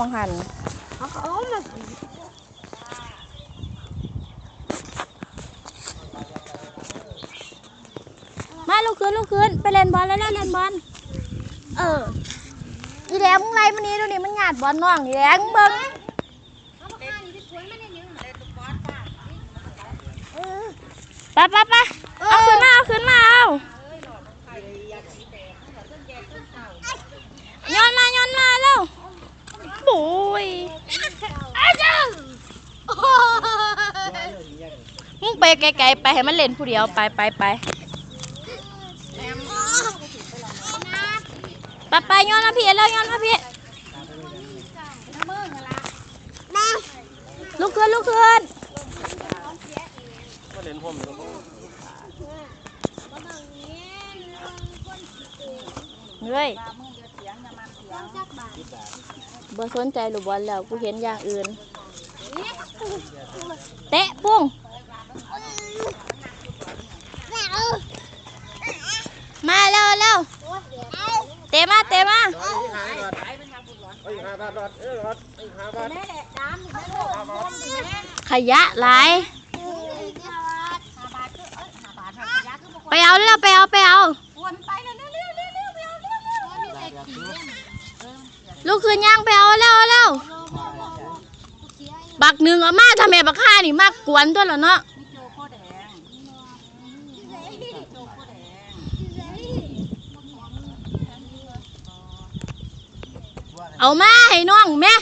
มองหันเขาเอามามาลูกคืนลูกคืนไปเล่นบอลแล้วเล่นบอลเอออีแดงมึงไล่มันนี้ดูนี่มันหยาดบอลน้องอีแดงมึงเบิ่งเขาบอกว่านี่ที่สวยมันเนี่ยยังเล่นตุ๊กบอลป่ะไปไปไปเอาขึ้นมาเอาขึ้นมาเอาย้อนมาย้อนมาเร็วบุยอาจ้ามึง ไปไกลๆไปให้มันเล่นผู้เดียวไปไปไปไปไปย้อนมาพี่แล้วย้อนมาพี่ลุกขึ้นลุกขึ้นมาเล่นผมอยู่เฮ้ยบ่สนใจลูกบอลแล้วกูเห็นอย่างอื่น เตะปุ้ง มาเร็วเร็วเตะมาเตะมาเอ้ยหาบาทเอ้ยหาบาทบาทเอ้ยบาทเอ้ยหาบาทขยะหลายไปเอาเร็วไปเอาไปเอาลูกคืนย่างไปเอาเร็วเร็วบักหนึ่งเอามาทำไมบักห้านี่มากกวนตัวแล้วเนาะ เอามาให้น้องแม่